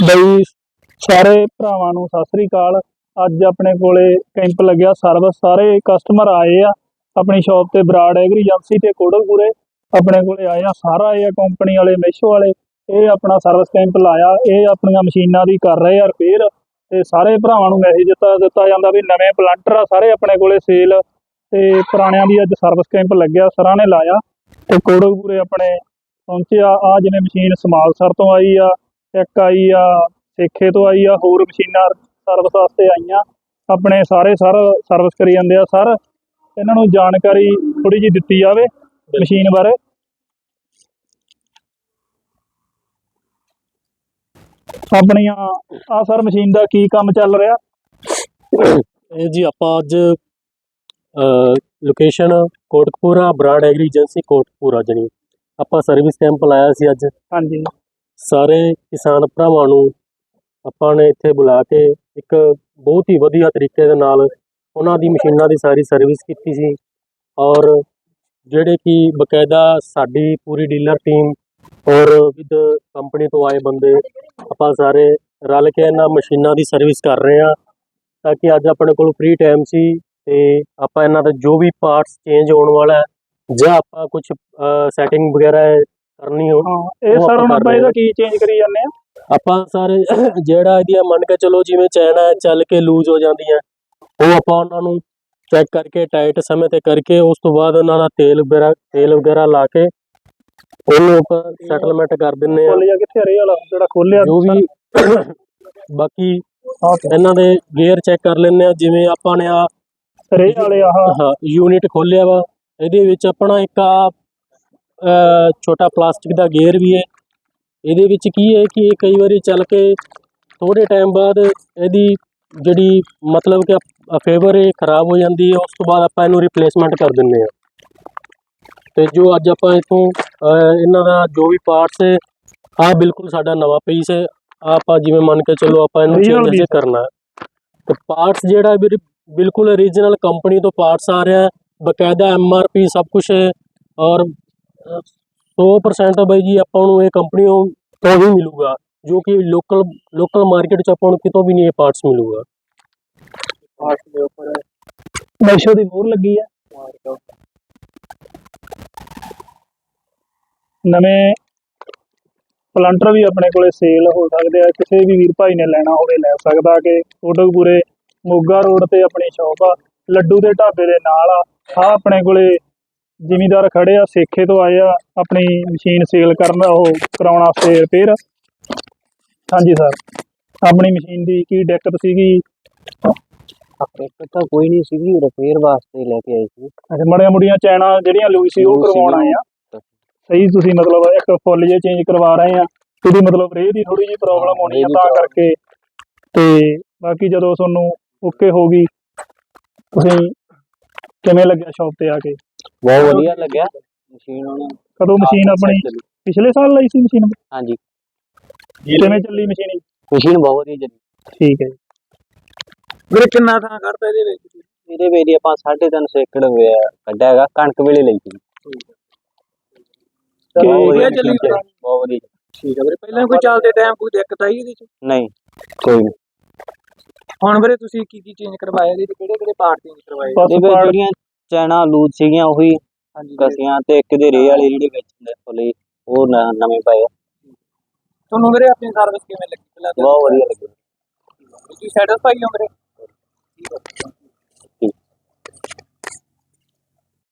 ਬਈ ਸਾਰੇ ਭਰਾਵਾਂ ਨੂੰ ਸਤਿ ਸ੍ਰੀ ਅਕਾਲ। ਅੱਜ ਆਪਣੇ ਕੋਲੇ ਕੈਂਪ ਲੱਗਿਆ ਸਰਵਿਸ ਸਾਰੇ ਕਸਟਮਰ ਆਏ ਆ। ਆਪਣੀ ਸ਼ਾਪ ਤੇ ਬਰਾੜ ਐਗਰੀ ਏਜੰਸੀ ਤੇ ਕੋੜਲਪੁਰੇ ਆਪਣੇ ਕੋਲੇ ਆਏ ਆ, ਸਾਰਾ ਆਏ ਆ ਕੰਪਨੀ ਵਾਲੇ ਮੈਸ਼ੋ ਵਾਲੇ। ਇਹ ਆਪਣਾ ਸਰਵਿਸ ਕੈਂਪ ਲਾਇਆ, ਇਹ ਆਪਣੀਆਂ ਮਸ਼ੀਨਾਂ ਦੀ ਕਰ ਰਹੇ ਆ ਰਿਪੇਅਰ ਤੇ ਸਾਰੇ ਭਰਾਵਾਂ ਨੂੰ ਮੈਸੇਜ ਦਿੱਤਾ ਦਿੱਤਾ ਜਾਂਦਾ ਵੀ ਨਵੇਂ ਪਲਾਂਟਰ ਆ, ਸਾਰੇ ਆਪਣੇ ਕੋਲੇ ਸੇਲ ਤੇ ਪੁਰਾਣਿਆਂ ਦੀ ਅੱਜ ਸਰਵਿਸ ਕੈਂਪ ਲੱਗਿਆ ਸਰਾਂ ਨੇ ਲਾਇਆ। ਤੇ ਕੋੜਲਪੁਰੇ ਆਪਣੇ ਪਹੁੰਚਿਆ। ਆ ਜਿਵੇਂ ਮਸ਼ੀਨ ਸਮਾਲਸਰ ਤੋਂ ਆਈ ਆ ਇੱਕ ਆਈ ਆ ਸੇਖੇ ਤੋਂ ਆਈ ਆ ਹੋਰ ਮਸ਼ੀਨਾਂ ਸਰਵਿਸ ਵਾਸਤੇ ਆਈਆਂ। ਆਪਣੇ ਸਾਰੇ ਸਰ ਸਰਵਿਸ ਕਰੀ ਜਾਂਦੇ ਆ। ਸਰ ਇਹਨਾਂ ਨੂੰ ਜਾਣਕਾਰੀ ਥੋੜੀ ਜਿਹੀ ਦਿੱਤੀ ਜਾਵੇ ਮਸ਼ੀਨ ਬਾਰੇ। ਆਪਣੀਆਂ ਆ ਸਰ ਮਸ਼ੀਨ ਦਾ ਕੀ ਕੰਮ ਚੱਲ ਰਿਹਾ? ਇਹ ਜੀ ਆਪਾਂ ਅੱਜ location Kotkapura Brar agri agency Kotkapura ਜਣੀ ਆਪਾਂ ਸਰਵਿਸ ਕੈਂਪ ਲਾਇਆ ਸੀ ਅੱਜ। ਹਾਂਜੀ। ਸਾਰੇ ਕਿਸਾਨ ਭਰਾਵਾਂ ਨੂੰ ਆਪਾਂ ਨੇ ਇੱਥੇ ਬੁਲਾ ਕੇ ਇੱਕ ਬਹੁਤ ਹੀ ਵਧੀਆ ਤਰੀਕੇ ਦੇ ਨਾਲ ਉਹਨਾਂ ਦੀ ਮਸ਼ੀਨਾਂ ਦੀ ਸਾਰੀ ਸਰਵਿਸ ਕੀਤੀ ਸੀ ਔਰ ਜਿਹੜੇ ਕਿ ਬਕਾਇਦਾ ਸਾਡੀ ਪੂਰੀ ਡੀਲਰ ਟੀਮ ਔਰ ਵਿਦ ਕੰਪਨੀ ਤੋਂ ਆਏ ਬੰਦੇ ਆਪਾਂ ਸਾਰੇ ਰਲ ਕੇ ਇਹਨਾਂ ਮਸ਼ੀਨਾਂ ਦੀ ਸਰਵਿਸ ਕਰ ਰਹੇ ਹਾਂ ਤਾਂ ਕਿ ਅੱਜ ਆਪਣੇ ਕੋਲ ਫ੍ਰੀ ਟਾਈਮ ਸੀ ਤੇ ਆਪਾਂ ਇਹਨਾਂ ਦਾ ਜੋ ਵੀ ਪਾਰਟਸ ਚੇਂਜ ਹੋਣ ਵਾਲਾ ਹੈ ਜਾਂ ਆਪਾਂ ਕੁਝ ਸੈਟਿੰਗ ਵਗੈਰਾ ਕਰਨੀ ਹੋ ਹਾਂ ਇਹ ਉਹ ਸਰ ਆਪਾਂ ਹੁਣ ਆਪਾਂ ਇਹਦਾ ਕੀ ਚੇਂਜ ਕਰੀ ਜਾਂਦੇ ਆ? ਆਪਾਂ ਸਾਰੇ ਜਿਹੜਾ ਇਹਦੀਆਂ ਮੰਨ ਕੇ ਚਲੋ ਜਿਵੇਂ ਚੈਨਾ ਚੱਲ ਕੇ ਲੂਜ਼ ਹੋ ਜਾਂਦੀਆਂ। ਉਹ ਆਪਾਂ ਉਹਨਾਂ ਨੂੰ ਚੈੱਕ ਕਰਕੇ ਟਾਈਟ ਸਮੇਂ ਤੇ ਕਰਕੇ ਉਸ ਤੋਂ ਬਾਅਦ ਉਹਨਾਂ ਦਾ ਤੇਲ ਵਗੈਰਾ ਤੇਲ ਵਗੈਰਾ ਲਾ ਕੇ ਉਹਨੂੰ ਆਪਾਂ ਸੈਟਲਮੈਂਟ ਕਰ ਦਿੰਨੇ ਆ। ਖੋਲ ਜਾ ਕਿੱਥੇ ਰੇ ਵਾਲਾ ਜਿਹੜਾ ਖੋਲਿਆ ਜੋ ਵੀ ਬਾਕੀ ਹਾਂ ਇਹਨਾਂ ਦੇ ਗੇਅਰ ਚੈੱਕ ਕਰ ਲੈਂਦੇ ਆ ਜਿਵੇਂ ਆਪਾਂ ਨੇ ਆ ਰੇ ਵਾਲੇ ਆਹ। ਹਾਂ ਯੂਨਿਟ ਖੋਲਿਆ ਵਾ। ਇਹਦੇ ਵਿੱਚ ਆਪਣਾ ਇੱਕ ਆ ਛੋਟਾ ਪਲਾਸਟਿਕ ਦਾ ਗੇਅਰ ਵੀ ਹੈ। ਇਹਦੇ ਵਿੱਚ ਕੀ ਹੈ ਕਿ ਇਹ ਕਈ ਵਾਰੀ ਚੱਲ ਕੇ ਥੋੜੇ ਟਾਈਮ ਬਾਅਦ ਇਹਦੀ ਜਿਹੜੀ ਮਤਲਬ ਕਿ ਫੇਵਰ ਇਹ ਖਰਾਬ ਹੋ ਜਾਂਦੀ ਹੈ ਉਸ ਤੋਂ ਬਾਅਦ ਆਪਾਂ ਇਹਨੂੰ ਰਿਪਲੇਸਮੈਂਟ ਕਰ ਦਿੰਦੇ ਆ ਤੇ ਜੋ ਅੱਜ ਆਪਾਂ ਇਥੋਂ ਇਹਨਾਂ ਦਾ ਜੋ ਵੀ ਪਾਰਟਸ ਹੈ ਆ ਬਿਲਕੁਲ ਸਾਡਾ ਨਵਾਂ ਪੀਸ ਹੈ। ਆਪਾਂ ਜਿਵੇਂ ਮੰਨ ਕੇ ਚਲੋ ਆਪਾਂ ਇਹਨੂੰ ਚੇਂਜ। ਕਰਨਾ। ਤੇ ਪਾਰਟਸ ਜਿਹੜਾ ਬਿਲਕੁਲ ਓਰੀਜਨਲ ਕੰਪਨੀ ਤੋਂ ਪਾਰਟਸ ਆ ਰਿਹਾ ਬਕਾਇਦਾ ਐਮਆਰਪੀ ਸਭ ਕੁਝ ਹੈ ਔਰ 100% ਬਈ ਜੀ ਆਪਾਂ ਨੂੰ ਇਹ ਕੰਪਨੀ ਤੋਂ ਹੀ ਮਿਲੂਗਾ ਜੋ ਕਿ ਲੋਕਲ ਲੋਕਲ ਮਾਰਕੀਟ ਚ ਆਪਾਂ ਨੂੰ ਕਿਤੋਂ ਵੀ ਨਹੀਂ ਇਹ ਪਾਰਟਸ ਮਿਲੂਗਾ। ਪਾਰਟ ਦੇ ਉੱਪਰ ਮੈਸ਼ੋ ਦੀ ਮੋਹਰ ਲੱਗੀ ਆ ਨਵੇਂ ਪਲਾਂਟਰ ਵੀ ਆਪਣੇ ਕੋਲੇ ਸੇਲ ਹੋ ਸਕਦੇ ਆ ਕਿਸੇ ਵੀ ਵੀਰ ਭਾਈ ਨੇ ਲੈਣਾ ਹੋਵੇ ਲੈ ਸਕਦਾ ਕਿ ਕੋਟਕਪੂਰੇ ਮੋਗਾ ਰੋਡ ਤੇ ਆਪਣੀ ਸ਼ਾਪ ਆ ਲੱਡੂ ਦੇ ਢਾਬੇ ਦੇ ਨਾਲ ਆ ਆ ਆਪਣੇ ਕੋਲੇ ਜ਼ਿਮੀਦਾਰ ਖੜੇ ਆ ਸੇਖੇ ਤੋਂ ਆਏ ਆ ਆਪਣੀ ਮਸ਼ੀਨ ਸੇਲ ਕਰਨ ਉਹ ਕਰਾਉਣ ਵਾਸਤੇ ਰਿਪੇਅਰ ਹਾਂਜੀ ਸਰ ਆਪਣੀ ਮਸ਼ੀਨ ਦੀ ਕੀ ਦਿੱਕਤ ਸੀਗੀ? ਇੱਕ ਤਾਂ ਕੋਈ ਨਹੀਂ ਸੀਗੀ ਰਿਪੇਅਰ ਵਾਸਤੇ ਲੈ ਕੇ ਆਏ ਸੀ। ਅੱਛਾ ਮੜੀਆਂ ਮੁੜੀਆਂ ਚੈਨਾ ਜਿਹੜੀਆਂ ਲੂਈ ਸੀ ਉਹ ਕਰਵਾਉਣ ਆਏ ਆ। ਸਹੀ ਤੁਸੀਂ ਮਤਲਬ ਇੱਕ ਫੁੱਲ ਜੇ ਚੇਂਜ ਕਰਵਾ ਰਹੇ ਆ ਉਹਦੀ ਮਤਲਬ ਰੇ ਦੀ ਥੋੜੀ ਜਿਹੀ ਪ੍ਰੋਬਲਮ ਹੋਣੀ ਆ ਤਾਂ। ਕਰਕੇ। ਤੇ ਬਾਕੀ ਜਦੋਂ ਤੁਹਾਨੂੰ ਓਕੇ ਹੋ ਗਈ ਤੁਸੀਂ ਕਿਵੇਂ ਲੱਗਿਆ ਸ਼ਾਪ ਤੇ ਆ ਕੇ? ਬਹੁਤ ਵਧੀਆ ਲੱਗਿਆ। ਮਸ਼ੀਨ ਉਹਨਾਂ ਕਦੋਂ ਮਸ਼ੀਨ ਆਪਣੀ ਪਿਛਲੇ ਸਾਲ ਲਈ ਸੀ ਮਸ਼ੀਨ? ਹਾਂਜੀ। ਕਿਵੇਂ ਚੱਲੀ ਮਸ਼ੀਨ? ਮਸ਼ੀਨ ਬਹੁਤ ਵਧੀਆ ਚੱਲੀ। ਠੀਕ ਹੈ ਜੀ। ਵੀਰੇ ਕਿੰਨਾ ਥਾਂ ਕਰਦਾ ਇਹਦੇ ਵਿੱਚ? ਇਹਦੇ ਵੇਲੇ ਆਪਾਂ 3.5 ਏਕੜ ਹੋਇਆ ਕੱਢਿਆ ਹੈਗਾ ਕਣਕ ਵੇਲੇ ਲਈ ਸੀ। ਬਹੁਤ ਵਧੀਆ ਚੱਲੀ। ਬਹੁਤ ਵਧੀਆ। ਠੀਕ ਹੈ ਵੀਰੇ ਪਹਿਲਾਂ ਕੋਈ ਚੱਲਦੇ ਟਾਈਮ ਕੋਈ ਦਿੱਕਤ ਆਈ ਇਹਦੇ ਚ? ਨਹੀਂ ਕੋਈ ਨਹੀਂ। ਹੁਣ ਵੀਰੇ ਤੁਸੀਂ ਕੀ ਕੀ ਚੇਂਜ ਕਰਵਾਇਆ ਇਹਦੇ ਕਿਹੜੇ ਕਿਹੜੇ ਪਾਰਟ ਚੇਂਜ ਕਰਵਾਏ? ਇਹਦੇ ਵਿੱਚ ਜਿਹੜੀਆਂ ਚੈਨਾ ਲੂਜ਼ ਸੀਗੀਆਂ ਉਹੀ ਹਾਂਜੀ। ਕਸੀਆਂ ਤੇ ਇੱਕ ਦੇ ਰੇ ਵਾਲੇ ਜਿਹੜੇ ਵਿੱਚ ਹੁੰਦੇ ਫੁੱਲੇ ਉਹ ਨ- ਨਵੇਂ ਪਏ ਆ। ਤੁਹਾਨੂੰ ਵੀਰੇ ਆਪਣੀ ਸਰਵਿਸ ਕਿਵੇਂ ਲੱਗੀ? ਪਹਿਲਾਂ ਬਹੁਤ ਵਧੀਆ ਲੱਗੇ। ਤੁਸੀਂ ਸੈਟੀਸਫਾਈ ਹੋ ਵੀਰੇ?